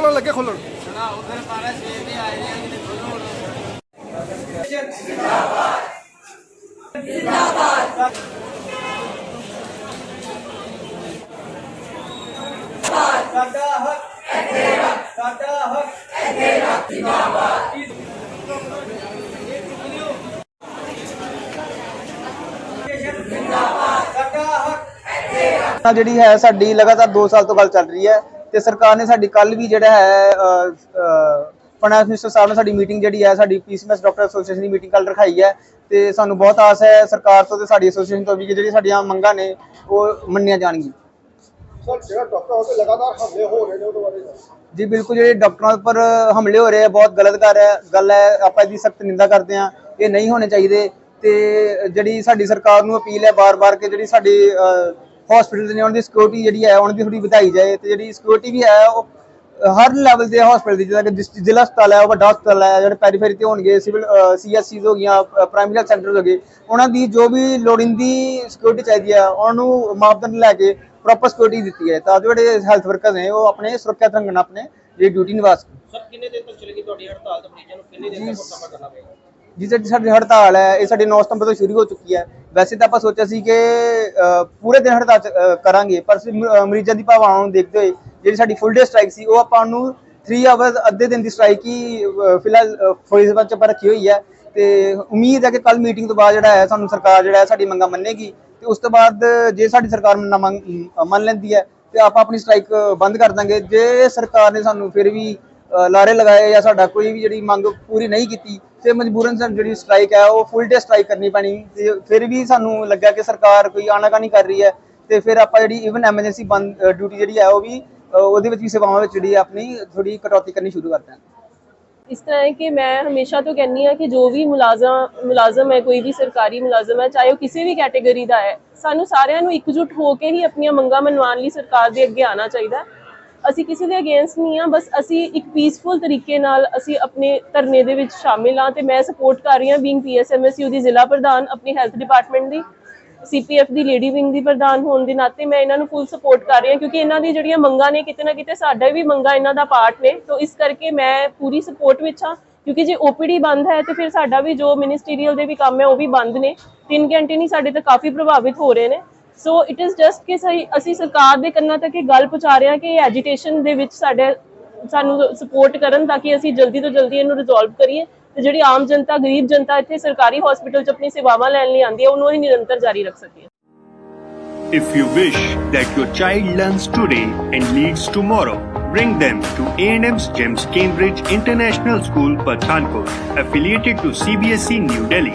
खोलो लगे खोलो। जी है लगातार दो साल तो गल चल रही है ਤੇ ਸਰਕਾਰ ਨੇ ਸਾਡੀ ਕੱਲ ਵੀ ਜਿਹੜਾ ਹੈ ਫਾਈਨੈਂਸ ਮਿਨਿਸਟਰ ਸਾਹਿਬ ਨੇ ਸਾਡੀ ਮੀਟਿੰਗ ਜਿਹੜੀ ਹੈ ਸਾਡੀ ਪੀਸੀਐਮਐਸ ਡਾਕਟਰ ਐਸੋਸੀਏਸ਼ਨ ਦੀ ਮੀਟਿੰਗ ਕੱਲ ਰਖਾਈ ਹੈ ਤੇ ਸਾਨੂੰ ਬਹੁਤ ਆਸ ਹੈ ਸਰਕਾਰ ਤੋਂ ਤੇ ਸਾਡੀ ਐਸੋਸੀਏਸ਼ਨ ਤੋਂ ਵੀ ਕਿ ਜਿਹੜੀ ਸਾਡੀਆਂ ਮੰਗਾਂ ਨੇ ਉਹ ਮੰਨੀਆਂ ਜਾਣਗੀਆਂ ਸਰ ਜਿਹੜਾ ਡਾਕਟਰ ਉਹਦੇ ਲਗਾਤਾਰ ਹਮਲੇ ਹੋ ਰਹੇ ਨੇ ਉਹਦੇ ਬਾਰੇ ਦੱਸੋ। ਜੀ ਬਿਲਕੁਲ ਜਿਹੜੇ ਡਾਕਟਰਾਂ ਉੱਪਰ ਹਮਲੇ ਹੋ ਰਹੇ ਆ ਬਹੁਤ ਗਲਤ ਕਰ ਹੈ ਗੱਲ ਹੈ ਆਪਾਂ ਇਹਦੀ ਸਖਤ ਨਿੰਦਾ ਕਰਦੇ ਹਾਂ ਇਹ ਨਹੀਂ ਹੋਣੇ ਚਾਹੀਦੇ ਤੇ ਜਿਹੜੀ ਸਾਡੀ ਸਰਕਾਰ ਨੂੰ ਅਪੀਲ ਹੈ ਬਾਰ-ਬਾਰ ਕਿ ਜਿਹੜੀ ਸਾਡੀ ਹਸਪੀਟਲ ਨੇ ਉਹਨਾਂ ਦੀ ਸਿਕਿਉਰਿਟੀ ਜਿਹੜੀ ਹੈ ਉਹਨਾਂ ਦੀ ਥੋੜੀ ਵਧਾਈ ਜਾਏ ਤੇ ਜਿਹੜੀ ਸਿਕਿਉਰਿਟੀ ਵੀ ਹੈ ਉਹ ਹਰ ਲੈਵਲ ਦੇ ਹਸਪੀਟਲ ਦੀ ਜਿੱਦਾਂ ਕਿ ਜ਼ਿਲ੍ਹਾ ਹਸਪਤਾਲ ਹੈ ਉਹ ਵੱਡਾ ਹਸਪਤਾਲ ਹੈ ਜਿਹੜੇ ਪੈਰੀਫੇਰੀ ਤੇ ਹੋਣਗੇ ਸਿਵਲ ਸੀਐਸਸੀਜ਼ ਹੋ ਗਈਆਂ ਪ੍ਰਾਇਮਰੀ ਹੈਲਥ ਸੈਂਟਰ ਹੋ ਗਏ ਉਹਨਾਂ ਦੀ ਜੋ ਵੀ ਲੋੜੀਂਦੀ ਸਿਕਿਉਰਿਟੀ ਚਾਹੀਦੀ ਹੈ ਉਹਨਾਂ ਨੂੰ ਮਾਪਦੰਡ ਲੈ ਕੇ ਪ੍ਰੋਪਰ ਸਿਕਿਉਰਿਟੀ ਦਿੱਤੀ ਹੈ ਤਾਂ ਜੋ ਜਿਹੜੇ ਹੈਲਥ ਵਰਕਰ ਨੇ ਉਹ ਆਪਣੇ ਸੁਰੱਖਿਅਤ ਢੰਗ ਨਾਲ ਆਪਣੇ ਜਿਹੜੀ ਡਿਊਟੀ ਨਿਭਾ ਸਕਣ। ਸਰ ਕਿੰਨੇ ਦਿਨ ਤੱਕ ਚੱਲੇਗੀ ਤੁਹਾਡੀ ਹੜਤਾਲ ਤੇ ਮਰੀਜ਼ਾਂ ਨੂੰ? ਕਿੰਨੇ ਦਿਨ ਤੱਕ ਸਮਾਂ ਕਰਨਾ ਪਏਗਾ? ਜਿਸ ਜਿਹੜੀ ਸਾਡੀ ਹੜਤਾਲ ਹੈ ਇਹ ਸਾਡੇ 9 ਸਤੰਬਰ ਤੋਂ ਸ਼ੁਰੂ ਹੋ ਚੁੱਕੀ ਹੈ। ਵੈਸੇ ਤਾਂ ਆਪਾਂ ਸੋਚਿਆ ਸੀ ਕਿ ਪੂਰੇ ਦਿਨ ਹੜਤਾਲ ਕਰਾਂਗੇ ਪਰ ਅਸੀਂ ਮਰੀਜ਼ਾਂ ਦੀ ਭਾਵਨਾਵਾਂ ਨੂੰ ਦੇਖਦੇ ਹੋਏ ਜਿਹੜੀ ਸਾਡੀ ਫੁੱਲ ਡੇ ਸਟ੍ਰਾਈਕ ਸੀ ਉਹ ਆਪਾਂ ਨੂੰ 3 ਆਵਰਸ ਅੱਧੇ ਦਿਨ ਦੀ ਸਟ੍ਰਾਈਕ ਹੀ ਅ, ਫਿਲਹਾਲ ਫੋਰੇਜ਼ਰ ਚ ਆਪਾਂ ਰੱਖੀ ਹੋਈ ਹੈ। ਤੇ ਉਮੀਦ ਹੈ ਕਿ ਕੱਲ ਮੀਟਿੰਗ ਤੋਂ ਬਾਅਦ ਜਿਹੜਾ ਹੈ ਸਾਨੂੰ ਸਰਕਾਰ ਜਿਹੜਾ ਹੈ ਸਾਡੀ ਮੰਗਾਂ ਮੰਨੇਗੀ। ਤੇ ਉਸ ਤੋਂ ਬਾਅਦ ਜੇ ਸਾਡੀ ਸਰਕਾਰ ਮੰਨਾਂ ਮੰਗ ਮੰਨ ਲੈਂਦੀ ਹੈ ਤੇ ਆਪਾਂ ਆਪਣੀ ਸਟ੍ਰਾਈਕ ਬੰਦ ਕਰ ਦਾਂਗੇ। ਜੇ ਸਰਕਾਰ ਨੇ ਸਾਨੂੰ ਫਿਰ ਵੀ ਲਾਰੇ ਲਗਾਏ ਜਾਂ ਸਾਡਾ ਕੋਈ ਵੀ ਜਿਹੜੀ ਮੰਗ ਪੂਰੀ ਨਹੀਂ ਕੀਤੀ ਤੇ ਮਜਬੂਰਨ ਸਾਨੂੰ ਜਿਹੜੀ ਸਟ੍ਰਾਈਕ ਹੈ, ਉਹ ਫੁੱਲ ਡੇ ਸਟ੍ਰਾਈਕ ਕਰਨੀ ਪੈਣੀ ਤੇ ਫਿਰ ਵੀ ਸਾਨੂੰ ਲੱਗਾ ਕਿ ਸਰਕਾਰ ਕੋਈ ਆਨਾਕਾਨੀ ਕਰ ਰਹੀ ਹੈ ਤੇ ਫਿਰ ਆਪਾਂ ਜਿਹੜੀ ਇਵਨ ਐਮਰਜੈਂਸੀ ਬੰਦ ਡਿਊਟੀ ਜਿਹੜੀ ਹੈ, ਉਹ ਵੀ ਉਹਦੇ ਵਿੱਚ ਵੀ ਸੇਵਾਵਾਂ ਵਿੱਚ ਜਿਹੜੀ ਆਪਣੀ ਥੋੜੀ ਕਟੌਤੀ ਕਰਨੀ ਸ਼ੁਰੂ ਕਰ ਦਾਂਗੇ ਇਸ ਤਰ੍ਹਾਂ ਹੈ ਕਿ ਮੈਂ ਹਮੇਸ਼ਾ ਤੋਂ ਕਹਿੰਨੀ ਆ ਕਿ ਜੋ ਵੀ ਮੁਲਾਜ਼ਮ ਮੁਲਾਜ਼ਮ ਹੈ, ਕੋਈ ਵੀ ਸਰਕਾਰੀ ਮੁਲਾਜ਼ਮ ਹੈ, ਚਾਹੇ ਉਹ ਕਿਸੇ ਵੀ ਕੈਟਾਗਰੀ ਦਾ ਹੈ, ਸਾਨੂੰ ਸਾਰਿਆਂ ਨੂੰ ਇਕਜੁੱਟ ਹੋ ਕੇ ਹੀ ਆਪਣੀਆਂ ਮੰਗਾਂ ਮਨਵਾਉਣ ਲਈ ਸਰਕਾਰ ਦੇ ਅੱਗੇ ਆਉਣਾ ਚਾਹੀਦਾ ਹੈ। ਅਸੀਂ ਕਿਸੇ ਦੇ ਅਗੇਂਸਟ ਨਹੀਂ ਆ ਬਸ ਅਸੀਂ ਇੱਕ ਪੀਸਫੁਲ ਤਰੀਕੇ ਨਾਲ ਅਸੀਂ ਆਪਣੇ ਧਰਨੇ ਦੇ ਵਿੱਚ ਸ਼ਾਮਿਲ ਹਾਂ ਤੇ ਮੈਂ ਸਪੋਰਟ ਕਰ ਰਹੀ ਹਾਂ ਬੀਇੰਗ ਪੀਐਸਐਮਐਸਯੂ ਦੀ ਜ਼ਿਲ੍ਹਾ ਪ੍ਰਧਾਨ, ਆਪਣੀ ਹੈਲਥ ਡਿਪਾਰਟਮੈਂਟ ਦੀ ਸੀਪੀਐਫ ਦੀ ਲੇਡੀ ਵਿੰਗ ਦੀ ਪ੍ਰਧਾਨ ਹੋਣ ਦੇ ਨਾਤੇ ਮੈਂ ਇਹਨਾਂ ਨੂੰ ਫੁੱਲ ਸਪੋਰਟ ਕਰ ਰਹੀ ਹਾਂ ਕਿਉਂਕਿ ਇਹਨਾਂ ਦੀ ਜਿਹੜੀਆਂ ਮੰਗਾਂ ਨੇ ਕਿਤੇ ਨਾ ਕਿਤੇ ਸਾਡਾ ਵੀ ਮੰਗਾਂ ਇਹਨਾਂ ਦਾ ਪਾਰਟ ਨੇ, ਤੋਂ ਇਸ ਕਰਕੇ ਮੈਂ ਪੂਰੀ ਸਪੋਰਟ ਵਿੱਚ ਹਾਂ ਕਿਉਂਕਿ ਜੇ ਓਪੀਡੀ ਬੰਦ ਹੈ ਤੇ ਫਿਰ ਸਾਡਾ ਵੀ ਜੋ ਮਿਨਿਸਟਰੀਅਲ ਦੇ ਵੀ ਕੰਮ ਹੈ ਉਹ ਵੀ ਬੰਦ ਨੇ 3 ਘੰਟੇ ਨਹੀਂ ਸਾਡੇ ਤਾਂ ਕਾਫੀ ਪ੍ਰਭਾਵਿਤ ਹੋ ਰਹੇ ਨੇ। ਸੋ ਇਟ ਇਜ਼ ਜਸਟ ਕਿ ਸਹੀ ਅਸੀਂ ਸਰਕਾਰ ਦੇ ਕੰਨਾਂ ਤੱਕ ਇਹ ਗੱਲ ਪਹੁੰਚਾ ਰਹੇ ਹਾਂ ਕਿ ਇਹ ਐਜੀਟੇਸ਼ਨ ਦੇ ਵਿੱਚ ਸਾਡੇ ਸਾਨੂੰ ਸਪੋਰਟ ਕਰਨ ਤਾਂ ਕਿ ਅਸੀਂ ਜਲਦੀ ਤੋਂ ਜਲਦੀ ਇਹਨੂੰ ਰਿਜ਼ੋਲਵ ਕਰੀਏ ਤੇ ਜਿਹੜੀ ਆਮ ਜਨਤਾ ਗਰੀਬ ਜਨਤਾ ਇੱਥੇ ਸਰਕਾਰੀ ਹਸਪੀਟਲ 'ਚ ਆਪਣੀ ਸੇਵਾਵਾਂ ਲੈਣ ਲਈ ਆਉਂਦੀ ਹੈ ਉਹਨੂੰ ਅਸੀਂ ਨਿਰੰਤਰ ਜਾਰੀ ਰੱਖ ਸਕੀਏ If you wish that your child learns today and leads tomorrow, bring them to A&M's GEMS Cambridge International School, Pathankot, affiliated to CBSE E New Delhi.